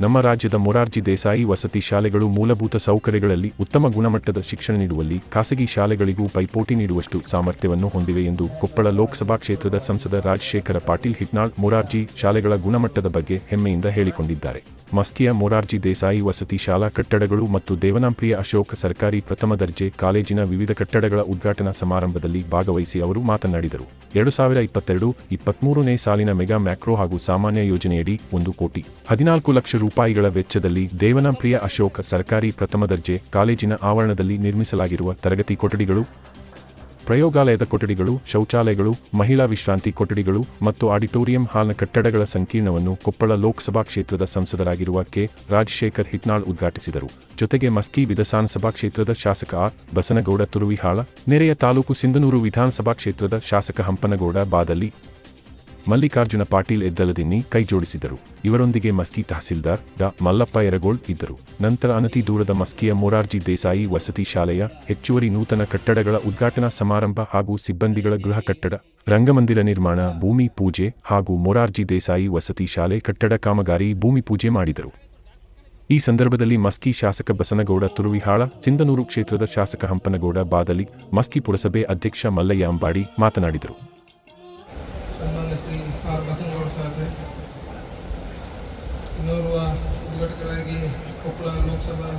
ನಮ್ಮ ರಾಜ್ಯದ ಮೊರಾರ್ಜಿ ದೇಸಾಯಿ ವಸತಿ ಶಾಲೆಗಳು ಮೂಲಭೂತ ಸೌಕರ್ಯಗಳಲ್ಲಿ ಉತ್ತಮ ಗುಣಮಟ್ಟದ ಶಿಕ್ಷಣ ನೀಡುವಲ್ಲಿ ಖಾಸಗಿ ಶಾಲೆಗಳಿಗೂ ಪೈಪೋಟಿ ನೀಡುವಷ್ಟು ಸಾಮರ್ಥ್ಯವನ್ನು ಹೊಂದಿವೆ ಎಂದು ಕೊಪ್ಪಳ ಲೋಕಸಭಾ ಕ್ಷೇತ್ರದ ಸಂಸದ ರಾಜಶೇಖರ ಪಾಟೀಲ್ ಹಿಟ್ನಾಳ್ ಮೊರಾರ್ಜಿ ಶಾಲೆಗಳ ಗುಣಮಟ್ಟದ ಬಗ್ಗೆ ಹೆಮ್ಮೆಯಿಂದ ಹೇಳಿಕೊಂಡಿದ್ದಾರೆ. ಮಸ್ಕಿಯ ಮೊರಾರ್ಜಿ ದೇಸಾಯಿ ವಸತಿ ಶಾಲಾ ಕಟ್ಟಡಗಳು ಮತ್ತು ದೇವನಾಂಪ್ರಿಯ ಅಶೋಕ ಸರ್ಕಾರಿ ಪ್ರಥಮ ದರ್ಜೆ ಕಾಲೇಜಿನ ವಿವಿಧ ಕಟ್ಟಡಗಳ ಉದ್ಘಾಟನಾ ಸಮಾರಂಭದಲ್ಲಿ ಭಾಗವಹಿಸಿ ಅವರು ಮಾತನಾಡಿದರು. ಎರಡು ಸಾವಿರ ಇಪ್ಪತ್ತೆರಡು ಇಪ್ಪತ್ಮೂರನೇ ಸಾಲಿನ ಮೆಗಾ ಮ್ಯಾಕ್ರೋ ಹಾಗೂ ಸಾಮಾನ್ಯ ಯೋಜನೆಯಡಿ ಒಂದು ಕೋಟಿ ಹದಿನಾಲ್ಕು ಲಕ್ಷ ರೂಪಾಯಿಗಳ ವೆಚ್ಚದಲ್ಲಿ ದೇವನಾಂಪ್ರಿಯ ಅಶೋಕ ಸರ್ಕಾರಿ ಪ್ರಥಮ ದರ್ಜೆ ಕಾಲೇಜಿನ ಆವರಣದಲ್ಲಿ ನಿರ್ಮಿಸಲಾಗಿರುವ ತರಗತಿ ಕೊಠಡಿಗಳು ಪ್ರಯೋಗಾಲಯದ ಕೊಠಡಿಗಳು, ಶೌಚಾಲಯಗಳು, ಮಹಿಳಾ ವಿಶ್ರಾಂತಿ ಕೊಠಡಿಗಳು ಮತ್ತು ಆಡಿಟೋರಿಯಂ ಹಾಲ್ನ ಕಟ್ಟಡಗಳ ಸಂಕೀರ್ಣವನ್ನು ಕೊಪ್ಪಳ ಲೋಕಸಭಾ ಕ್ಷೇತ್ರದ ಸಂಸದರಾಗಿರುವ ಕೆ. ರಾಜಶೇಖರ್ ಹಿಟ್ನಾಳ್ ಉದ್ಘಾಟಿಸಿದರು. ಜೊತೆಗೆ ಮಸ್ಕಿ ವಿಧಾನಸಭಾ ಕ್ಷೇತ್ರದ ಶಾಸಕ ಆರ್. ಬಸನಗೌಡ ತುರುವಿಹಾಳ, ನೆರೆಯ ತಾಲೂಕು ಸಿಂಧನೂರು ವಿಧಾನಸಭಾ ಕ್ಷೇತ್ರದ ಶಾಸಕ ಹಂಪನಗೌಡ ಬಾದಲಿ ಮಲ್ಲಿಕಾರ್ಜುನ ಪಾಟೀಲ್ ಎದ್ದಲದಿನ್ನಿ ಕೈಜೋಡಿಸಿದರು ಇವರೊಂದಿಗೆ ಮಸ್ಕಿ ತಹಸೀಲ್ದಾರ್ ಡಾ. ಮಲ್ಲಪ್ಪ ಯರಗೋಳ್ ಇದ್ದರು. ನಂತರ ಅನತಿ ದೂರದ ಮಸ್ಕಿಯ ಮೊರಾರ್ಜಿ ದೇಸಾಯಿ ವಸತಿ ಶಾಲೆಯ ಹೆಚ್ಚುವರಿ ನೂತನ ಕಟ್ಟಡಗಳ ಉದ್ಘಾಟನಾ ಸಮಾರಂಭ ಹಾಗೂ ಸಿಬ್ಬಂದಿಗಳ ಗೃಹ ಕಟ್ಟಡ, ರಂಗಮಂದಿರ ನಿರ್ಮಾಣ, ಭೂಮಿ ಪೂಜೆ ಹಾಗೂ ಮೊರಾರ್ಜಿ ದೇಸಾಯಿ ವಸತಿ ಶಾಲೆ ಕಟ್ಟಡ ಕಾಮಗಾರಿ ಭೂಮಿ ಪೂಜೆ ಮಾಡಿದರು. ಈ ಸಂದರ್ಭದಲ್ಲಿ ಮಸ್ಕಿ ಶಾಸಕ ಬಸನಗೌಡ ತುರುವಿಹಾಳ, ಸಿಂಧನೂರು ಕ್ಷೇತ್ರದ ಶಾಸಕ ಹಂಪನಗೌಡ ಬಾದಲಿ, ಮಸ್ಕಿ ಪುರಸಭೆ ಅಧ್ಯಕ್ಷ ಮಲ್ಲಯ್ಯ ಅಂಬಾಡಿ ಮಾತನಾಡಿದರು ಸನ್ಮಾನ್ಯ ಶ್ರೀ ಆರ್ ಬಸನಗೌಡ ಸಾಹೇಬ್ರೆ ಇನ್ನೋರ್ವ ಉದ್ಘಾಟಕರಾಗಿ ಕೊಪ್ಪಳ ಲೋಕಸಭಾ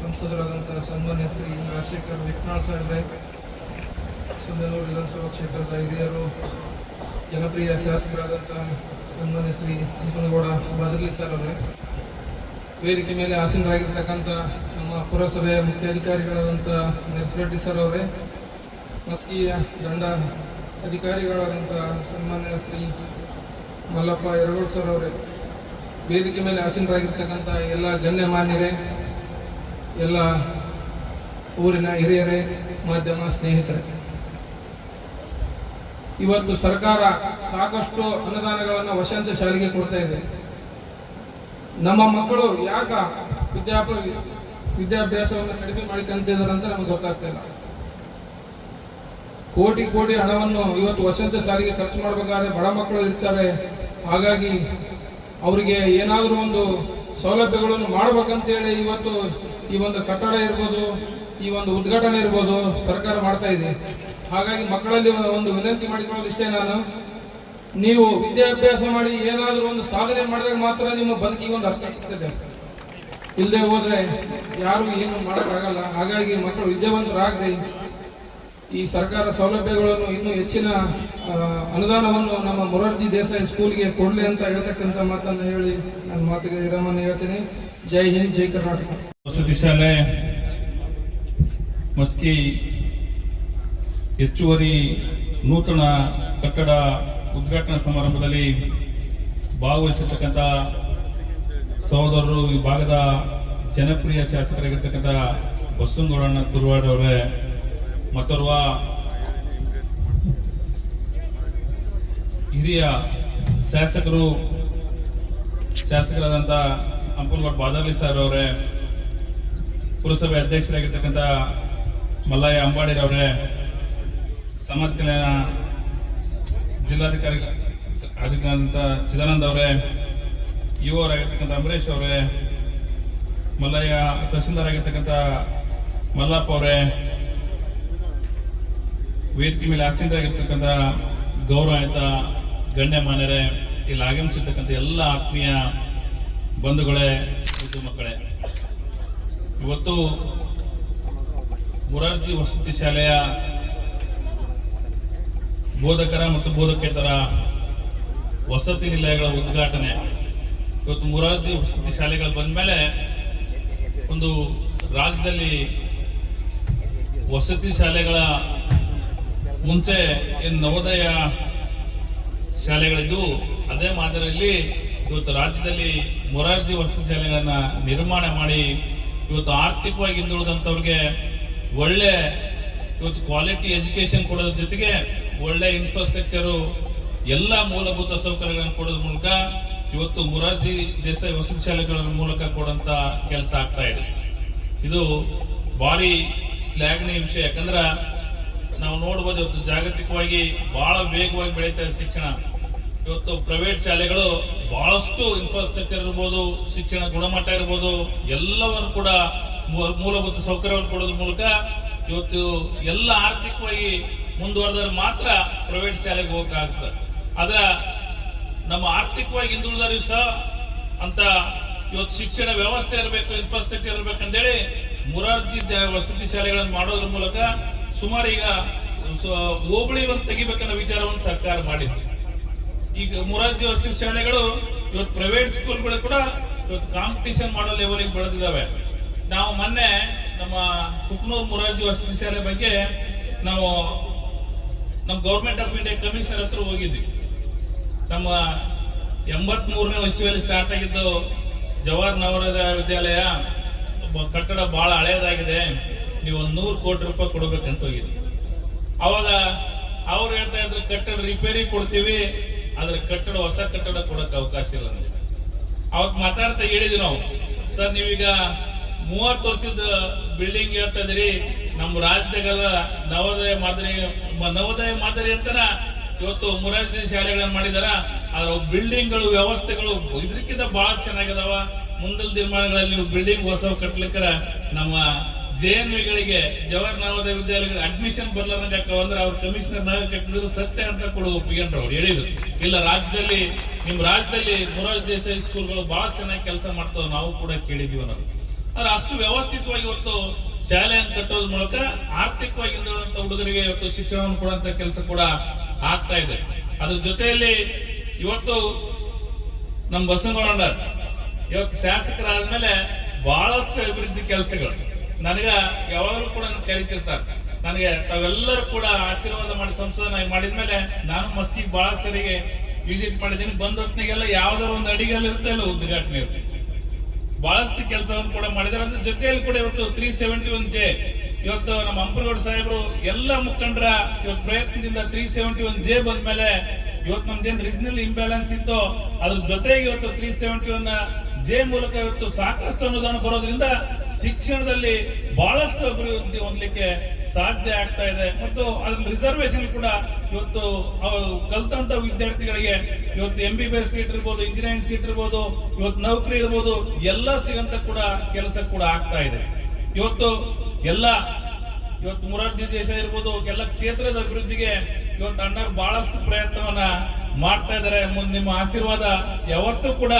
ಸಂಸದರಾದಂಥ ಸನ್ಮಾನ್ಯ ಶ್ರೀ ರಾಜಶೇಖರ್ ವಿಕ್ನಾಳ್ ಸಾಹೇಬ್ರೆ ಸಂದನೂರು ವಿಧಾನಸಭಾ ಕ್ಷೇತ್ರದ ಹಿರಿಯರು, ಜನಪ್ರಿಯ ಶಾಸಕರಾದಂಥ ಸನ್ಮಾನ್ಯ ಶ್ರೀ ಹಂಪನಗೌಡ ಬದಲಿ ಸರ್ ಅವರೇ ವೇದಿಕೆ ಮೇಲೆ ಆಸೀನರಾಗಿರ್ತಕ್ಕಂಥ ನಮ್ಮ ಪುರಸಭೆಯ ಮುಖ್ಯ ಮುಖ್ಯಾಧಿಕಾರಿಗಳಾದಂಥ ನರ್ಸರೆಡ್ಡಿ ಸರ್ ಅವರೇ ಮಸ್ಕಿಯ ದಂಡ ಅಧಿಕಾರಿಗಳಾದಂಥ ಸನ್ಮಾನ್ಯ ಶ್ರೀ ಮಲ್ಲಪ್ಪ ಯರಗೋಳ್ ಸರ್ ಅವರೇ ವೇದಿಕೆ ಮೇಲೆ ಆಸೀನರಾಗಿರ್ತಕ್ಕಂಥ ಎಲ್ಲ ಗಣ್ಯಮಾನ್ಯರೇ ಎಲ್ಲ ಊರಿನ ಹಿರಿಯರೇ, ಮಾಧ್ಯಮ ಸ್ನೇಹಿತರೆ. ಇವತ್ತು ಸರ್ಕಾರ ಸಾಕಷ್ಟು ಅನುದಾನಗಳನ್ನು ವಸಂತ ಶಾಲೆಗೆ ಕೊಡ್ತಾ ಇದೆ. ನಮ್ಮ ಮಕ್ಕಳು ಯಾಕ ವಿದ್ಯಾಭ ವಿದ್ಯಾಭ್ಯಾಸವನ್ನು ಕಡಿಮೆ ಮಾಡಿಕೊಂತಿದ್ದಾರೆ ಅಂತ ನಮಗೆ ಗೊತ್ತಾಗ್ತಾ ಇಲ್ಲ. ಕೋಟಿ ಕೋಟಿ ಹಣವನ್ನು ಇವತ್ತು ವಸಂತ ಸಾರಿಗೆ ಖರ್ಚು ಮಾಡಬೇಕಾದ್ರೆ ಬಡ ಮಕ್ಕಳು ಇರ್ತಾರೆ. ಹಾಗಾಗಿ ಅವರಿಗೆ ಏನಾದರೂ ಒಂದು ಸೌಲಭ್ಯಗಳನ್ನು ಮಾಡಬೇಕಂತೇಳಿ ಇವತ್ತು ಈ ಒಂದು ಕಟ್ಟಡ ಇರ್ಬೋದು, ಈ ಒಂದು ಉದ್ಘಾಟನೆ ಇರ್ಬೋದು ಸರ್ಕಾರ ಮಾಡ್ತಾ ಇದೆ. ಹಾಗಾಗಿ ಮಕ್ಕಳಲ್ಲಿ ಒಂದು ವಿನಂತಿ ಮಾಡಿಕೊಳ್ಳೋದು ಇಷ್ಟೇ ನಾನು. ನೀವು ವಿದ್ಯಾಭ್ಯಾಸ ಮಾಡಿ ಏನಾದರೂ ಒಂದು ಸಾಧನೆ ಮಾಡಿದಾಗ ಮಾತ್ರ ನಿಮ್ಮ ಬದುಕಿಗೆ ಒಂದು ಅರ್ಥ ಸಿಗ್ತದೆ. ಇಲ್ಲದೆ ಹೋದ್ರೆ ಯಾರು ಏನು ಮಾಡೋಕ್ಕಾಗಲ್ಲ. ಹಾಗಾಗಿ ಮಕ್ಕಳು ವಿದ್ಯಾವಂತರಾಗದೆ ಈ ಸರ್ಕಾರ ಸೌಲಭ್ಯಗಳನ್ನು ಇನ್ನೂ ಹೆಚ್ಚಿನ ಅನುದಾನವನ್ನು ನಮ್ಮ ಮೊರಾರ್ಜಿ ದೇಸಾಯಿ ಸ್ಕೂಲ್ಗೆ ಕೊಡಲಿ ಅಂತ ಹೇಳ್ತಕ್ಕಂಥ ಮಾತನ್ನು ಹೇಳಿ ನನ್ನ ಮಾತಿಗೆ ವಿರಾಮನ್ನು ಹೇಳ್ತೀನಿ. ಜೈ ಹಿಂದ್, ಜೈ ಕರ್ನಾಟಕ. ವಸತಿ ಮಸ್ಕಿ, ಹೆಚ್ಚುವರಿ ನೂತನ ಕಟ್ಟಡ ಉದ್ಘಾಟನಾ ಸಮಾರಂಭದಲ್ಲಿ ಭಾಗವಹಿಸಿರ್ತಕ್ಕಂಥ ಸಹೋದರರು ಈ ಭಾಗದ ಜನಪ್ರಿಯ ಶಾಸಕರಾಗಿರ್ತಕ್ಕಂಥ ಬಸವನಗೌಡಣ್ಣ ತುರ್ವಾಡ್ ಅವರೇ, ಮತ್ತೋರ್ವ ಹಿರಿಯ ಶಾಸಕರು, ಶಾಸಕರಾದಂಥ ಹಂಪನಗೌಡ ಬಾದಾಮಿ ಸರ್ ಅವರೇ ಪುರಸಭೆ ಅಧ್ಯಕ್ಷರಾಗಿರ್ತಕ್ಕಂಥ ಮಲ್ಲಯ್ಯ ಅಂಬಾಡಿ ಅವರೇ, ಸಮಾಜ ಕಲ್ಯಾಣ ಜಿಲ್ಲಾಧಿಕಾರಿ ಅಧಿಕಾರಂತ ಚಿದಾನಂದ ಅವರೇ ಯುವರಾಗಿರ್ತಕ್ಕಂಥ ಅಂಬರೀಶ್ ಅವರೇ, ಮಲ್ಲಯ್ಯ ತಹಸೀಲ್ದಾರ್ ಆಗಿರ್ತಕ್ಕಂಥ ಮಲ್ಲಪ್ಪ ಅವರೇ, ವೇದಿಕೆ ಮೇಲೆ ಆಸೀನರಾಗಿರ್ತಕ್ಕಂಥ ಗಣ್ಯ ಮಾನ್ಯರೇ ಇಲ್ಲಿ ಆಗಮಿಸಿರ್ತಕ್ಕಂಥ ಎಲ್ಲ ಆತ್ಮೀಯ ಬಂಧುಗಳೇ ಮತ್ತು ಮಕ್ಕಳೇ. ಇವತ್ತು ಮುರಾರ್ಜಿ ವಸತಿ ಶಾಲೆಯ ಬೋಧಕರ ಮತ್ತು ಬೋಧಕೇತರ ವಸತಿ ನಿಲಯಗಳ ಉದ್ಘಾಟನೆ. ಇವತ್ತು ಮುರಾರ್ಜಿ ವಸತಿ ಶಾಲೆಗಳು ಬಂದ್ಮೇಲೆ ಒಂದು ರಾಜ್ಯದಲ್ಲಿ ವಸತಿ ಶಾಲೆಗಳ ಮುಂಚೆ ಏನು ನವೋದಯ ಶಾಲೆಗಳಿದ್ದು, ಅದೇ ಮಾದರಿಯಲ್ಲಿ ಇವತ್ತು ರಾಜ್ಯದಲ್ಲಿ ಮೊರಾರ್ಜಿ ವಸತಿ ಶಾಲೆಗಳನ್ನು ನಿರ್ಮಾಣ ಮಾಡಿ ಇವತ್ತು ಆರ್ಥಿಕವಾಗಿ ಹಿಂದುಳಿದಂಥವ್ರಿಗೆ ಒಳ್ಳೆ ಇವತ್ತು ಕ್ವಾಲಿಟಿ ಎಜುಕೇಶನ್ ಕೊಡೋದ್ರ ಜೊತೆಗೆ ಒಳ್ಳೆ ಇನ್ಫ್ರಾಸ್ಟ್ರಕ್ಚರು ಎಲ್ಲ ಮೂಲಭೂತ ಸೌಕರ್ಯಗಳನ್ನು ಕೊಡೋದ್ರ ಮೂಲಕ ಇವತ್ತು ಮುರಾರ್ಜಿ ದೇಸಾಯಿ ವಸತಿ ಶಾಲೆಗಳ ಮೂಲಕ ಕೊಡುವಂತ ಕೆಲಸ ಆಗ್ತಾ ಇದೆ. ಇದು ಭಾರಿ ಶ್ಲಾಘನೀಯ ವಿಷಯ. ಯಾಕಂದ್ರೆ ನಾವು ನೋಡ್ಬೋದು ಇವತ್ತು ಜಾಗತಿಕವಾಗಿ ಬಹಳ ವೇಗವಾಗಿ ಬೆಳೀತಾ ಇದೆ ಶಿಕ್ಷಣ. ಇವತ್ತು ಪ್ರೈವೇಟ್ ಶಾಲೆಗಳು ಬಹಳಷ್ಟು ಇನ್ಫ್ರಾಸ್ಟ್ರಕ್ಚರ್ ಇರ್ಬೋದು, ಶಿಕ್ಷಣ ಗುಣಮಟ್ಟ ಇರ್ಬೋದು, ಎಲ್ಲವನ್ನು ಕೂಡ ಮೂಲಭೂತ ಸೌಕರ್ಯವನ್ನು ಕೊಡೋದ್ರ ಮೂಲಕ ಇವತ್ತು ಎಲ್ಲ ಆರ್ಥಿಕವಾಗಿ ಮುಂದುವರೆದ್ರೆ ಮಾತ್ರ ಪ್ರೈವೇಟ್ ಶಾಲೆಗೆ ಹೋಗಕ್ಕಾಗ್ತದೆ ಆದ್ರೆ ನಮ್ಮ ಆರ್ಥಿಕವಾಗಿ ಹಿಂದುಳಿದವರು ಸಹ ಅಂತ ಇವತ್ತು ಶಿಕ್ಷಣ ವ್ಯವಸ್ಥೆ ಇರಬೇಕು ಇನ್ಫ್ರಾಸ್ಟ್ರಕ್ಚರ್ ಇರಬೇಕಂತೇಳಿ ಮುರಾರ್ಜಿ ವಸತಿ ಶಾಲೆಗಳನ್ನು ಮಾಡೋದ್ರ ಮೂಲಕ ಸುಮಾರು ಈಗ ಹೋಬಳಿ ಒಂದು ತೆಗಿಬೇಕನ್ನೋ ವಿಚಾರವನ್ನು ಸರ್ಕಾರ ಮಾಡಿತ್ತು. ಈಗ ಮುರಾರ್ಜಿ ವಸತಿ ಶಾಲೆಗಳು ಇವತ್ತು ಪ್ರೈವೇಟ್ ಸ್ಕೂಲ್ಗಳು ಕೂಡ ಇವತ್ತು ಕಾಂಪಿಟೇಷನ್ ಮಾಡೋ ಲೆವೆಲಿಗೆ ಬೆಳೆದಿದ್ದಾವೆ. ನಾವು ಮೊನ್ನೆ ನಮ್ಮ ಕುಕ್ನೂರ್ ಮುರಾರ್ಜಿ ವಸತಿ ಶಾಲೆ ಬಗ್ಗೆ ನಾವು ನಮ್ಮ ಗೌರ್ಮೆಂಟ್ ಆಫ್ ಇಂಡಿಯಾ ಕಮಿಷನರ್ ಹತ್ರ ಹೋಗಿದ್ವಿ. ನಮ್ಮ ಎಂಬತ್ ಮೂರನೇ ವರ್ಷದಲ್ಲಿ ಸ್ಟಾರ್ಟ್ ಆಗಿದ್ದು ಜವಾಹರ್ ನವೋದಯ ವಿದ್ಯಾಲಯ ಕಟ್ಟಡ ಬಹಳ ಹಳೆಯದಾಗಿದೆ ನೀವು ಒಂದು ನೂರು ಕೋಟಿ ರೂಪಾಯಿ ಕೊಡ್ಬೇಕಂತ ಹೋಗಿದ್ವಿ. ಅವಾಗ ಅವ್ರು ಹೇಳ್ತಾ ಇದ್ರು, ಕಟ್ಟಡ ರಿಪೇರಿ ಕೊಡ್ತೀವಿ. ಆದ್ರೆ ಕಟ್ಟಡ, ಹೊಸ ಕಟ್ಟಡ ಕೊಡಕ್ ಅವಕಾಶ ಇಲ್ಲ ಅವತ್ ಮಾತಾಡ್ತಾ ಹೇಳಿದ್ವಿ ನಾವು. ಸರ್, ನೀವೀಗ ಮೂವತ್ತು ವರ್ಷದ ಬಿಲ್ಡಿಂಗ್ ಹೇಳ್ತಾ ಇದ್ರಿ ನಮ್ಮ ರಾಜ್ಯದಾಗೆಲ್ಲ ನವೋದಯ ಮಾದರಿ ನವೋದಯ ಮಾದರಿ ಅಂತನ ಇವತ್ತು ಮುರಾರ್ಜಿ ಶಾಲೆಗಳನ್ನ ಮಾಡಿದಾರ. ಆದ್ರೆ ಬಿಲ್ಡಿಂಗ್ಗಳು ವ್ಯವಸ್ಥೆಗಳು ಇದಕ್ಕಿಂತ ಬಹಳ ಚೆನ್ನಾಗಿದಾವ. ಮುಂದಿನ ನಿರ್ಮಾಣಗಳಲ್ಲಿ ಬಿಲ್ಡಿಂಗ್ ಹೊಸ ಕಟ್ಲಿಕ್ಕರ ನಮ್ಮ ಜೆ ಎನ್ ವಿಗಳಿಗೆ ಜವಾಹರ್ ನವೋದಯ ವಿದ್ಯಾಲಯಗಳಿಗೆ ಅಡ್ಮಿಷನ್ ಬರ್ಲಾರಂಗ ಅಂದ್ರೆ ಅವ್ರು ಕಮಿಷನರ್ ನಾಗ ಕಟ್ಟಿದ್ರು ಸತ್ಯ ಅಂತ ಕೂಡ ಒಪ್ಪಿಕೊಂಡ್ರು ಅವ್ರು ಹೇಳಿದ್ರು. ಇಲ್ಲ, ರಾಜ್ಯದಲ್ಲಿ ನಿಮ್ ರಾಜ್ಯದಲ್ಲಿ ಮುರಾಜ್ ದೇಸಾಯಿ ಸ್ಕೂಲ್ಗಳು ಬಹಳ ಚೆನ್ನಾಗಿ ಕೆಲಸ ಮಾಡ್ತಾವ, ನಾವು ಕೂಡ ಕೇಳಿದೀವಿ ಅನ್ನೋದು. ಆದ್ರೆ ಅಷ್ಟು ವ್ಯವಸ್ಥಿತವಾಗಿ ಇವತ್ತು ಶಾಲೆಯನ್ನು ಕಟ್ಟೋದ್ರ ಮೂಲಕ ಆರ್ಥಿಕವಾಗಿ ಹಿಂದುಳಿದಂತ ಹುಡುಗರಿಗೆ ಇವತ್ತು ಶಿಕ್ಷಣವನ್ನು ಕೊಡುವಂತ ಕೆಲಸ ಕೂಡ ಆಗ್ತಾ ಇದೆ. ಅದ್ರ ಜೊತೆಯಲ್ಲಿ ಇವತ್ತು ನಮ್ಮ ಬಸವನಗೌಡ ಇವತ್ತು ಶಾಸಕರಾದ್ಮೇಲೆ ಬಹಳಷ್ಟು ಅಭಿವೃದ್ಧಿ ಕೆಲಸಗಳು. ನನಗ ಯಾವಾಗಲೂ ಕೂಡ ಕರಿತಿರ್ತಾರ. ನನಗೆ ತಾವೆಲ್ಲರೂ ಕೂಡ ಆಶೀರ್ವಾದ ಮಾಡಿ ಸಂಶೋಧನೆ ಮಾಡಿದ್ಮೇಲೆ ನಾನು ಮಸ್ತಿ ಬಹಳ ಸರಿಗೆ ವಿಸಿಟ್ ಮಾಡಿದ್ದೀನಿ. ಬಂದ ಹೊತ್ತಿಗೆಲ್ಲ ಯಾವ್ದಾರ ಒಂದು ಅಡಿಗೆಲ್ಲ ಇರುತ್ತೆ ಅಲ್ಲ ಉದ್ಘಾಟನೆ ಇರುತ್ತೆ ಬಹಳಷ್ಟು ಕೆಲಸವನ್ನು ಕೂಡ ಮಾಡಿದ್ದಾರೆ. ಅದ್ರ ಜೊತೆಯಲ್ಲಿ ಕೂಡ ಇವತ್ತು ತ್ರೀ ಸೆವೆಂಟಿ ಒನ್ ಜೆ ಇವತ್ತು ನಮ್ಮ ಅಂಪರಗೌಡ ಸಾಹೇಬರು ಎಲ್ಲ ಮುಖಂಡರ ಇವತ್ತು ಪ್ರಯತ್ನದಿಂದ ತ್ರೀ ಸೆವೆಂಟಿ ಒನ್ ಜೆ ಬಂದ್ಮೇಲೆ ಇವತ್ತು ನಮ್ದೇನು ರೀಜನಲ್ ಇಂಬ್ಯಾಲೆನ್ಸ್ ಇತ್ತು ಅದ್ರ ಜೊತೆಗೆ ಇವತ್ತು ತ್ರೀ ಸೆವೆಂಟಿ ಒನ್ ಜೆ ಮೂಲಕ ಇವತ್ತು ಸಾಕಷ್ಟು ಅನುದಾನ ಬರೋದ್ರಿಂದ ಶಿಕ್ಷಣದಲ್ಲಿ ಬಹಳಷ್ಟು ಅಭಿವೃದ್ಧಿ ಹೊಂದಲಿಕ್ಕೆ ಸಾಧ್ಯ ಆಗ್ತಾ ಇದೆ. ಮತ್ತು ಅದ್ರ ರಿಸರ್ವೇಶನ್ ಕೂಡ ಇವತ್ತು ಕಲ್ತಂತ ವಿದ್ಯಾರ್ಥಿಗಳಿಗೆ ಇವತ್ತು M B B S seat ಇರ್ಬೋದು ಇಂಜಿನಿಯರಿಂಗ್ ಸೀಟ್ ಇರ್ಬೋದು, ಇವತ್ತು ನೌಕರಿ ಇರ್ಬೋದು, ಎಲ್ಲ ಸಿಗಂತ ಕೂಡ ಕೆಲಸ ಕೂಡ ಆಗ್ತಾ ಇದೆ. ಇವತ್ತು ಎಲ್ಲ ಇವತ್ತು ಮುರಾರ್ಜಿ ದೇಶ ಇರ್ಬೋದು, ಎಲ್ಲ ಕ್ಷೇತ್ರದ ಅಭಿವೃದ್ಧಿಗೆ ಇವತ್ತು ಅಣ್ಣರು ಬಹಳಷ್ಟು ಪ್ರಯತ್ನವನ್ನ ಮಾಡ್ತಾ ಇದ್ದಾರೆ. ನಿಮ್ಮ ಆಶೀರ್ವಾದ ಯಾವತ್ತೂ ಕೂಡ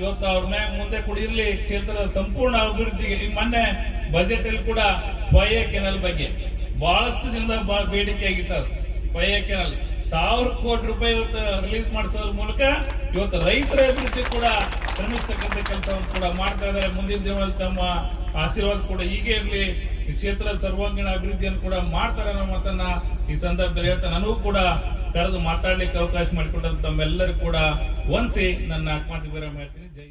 ಇವತ್ತು ಅವ್ರ ಮ್ಯಾಗ ಮುಂದೆ ಕೂಡ ಇರ್ಲಿ ಕ್ಷೇತ್ರದ ಸಂಪೂರ್ಣ ಅಭಿವೃದ್ಧಿಗೆ ನಿಮ್ಮನ್ನೆ ಮೊನ್ನೆ ಬಜೆಟ್ ಅಲ್ಲಿ ಕೂಡ ಪೊಯ್ಯ ಕೆನಲ್ ಬಗ್ಗೆ ಬಹಳಷ್ಟು ದಿನದ ಬೇಡಿಕೆ ಆಗಿತ್ತು ಅದು. ಪೊಯ್ಯ ಕೆನಲ್. ಸಾವಿರ ಕೋಟಿ ರೂಪಾಯಿ ಇವತ್ತು ರಿಲೀಸ್ ಮಾಡಿಸೋದ್ರ ಮೂಲಕ ಇವತ್ತು ರೈತರ ಅಭಿವೃದ್ಧಿ ಕೂಡ ಶ್ರಮಿಸ್ತಕ್ಕಂಥ ಕೆಲಸವನ್ನು ಕೂಡ ಮಾಡ್ತಾ ಇದ್ದಾರೆ. ಮುಂದಿನ ದಿನಗಳಲ್ಲಿ ತಮ್ಮ ಆಶೀರ್ವಾದ ಕೂಡ ಹೀಗೆ ಇರಲಿ. ಕ್ಷೇತ್ರದ ಸರ್ವಾಂಗೀಣ ಅಭಿವೃದ್ಧಿಯನ್ನು ಕೂಡ ಮಾಡ್ತಾರೆ ಅನ್ನೋ ಮಾತನ್ನ ಈ ಸಂದರ್ಭದಲ್ಲಿ ಹೇಳ್ತಾ ನನಗೂ ಕೂಡ ಕರೆದು ಮಾತಾಡ್ಲಿಕ್ಕೆ ಅವಕಾಶ ಮಾಡಿಕೊಟ್ಟಂತ ತಮ್ಮೆಲ್ಲರೂ ಕೂಡ ಒಂದ್ಸಿ ನನ್ನ ಆತ್ಮಹತ್ಯೆ ವಿರಾಮ ಹೇಳ್ತೀನಿ ಜೈ.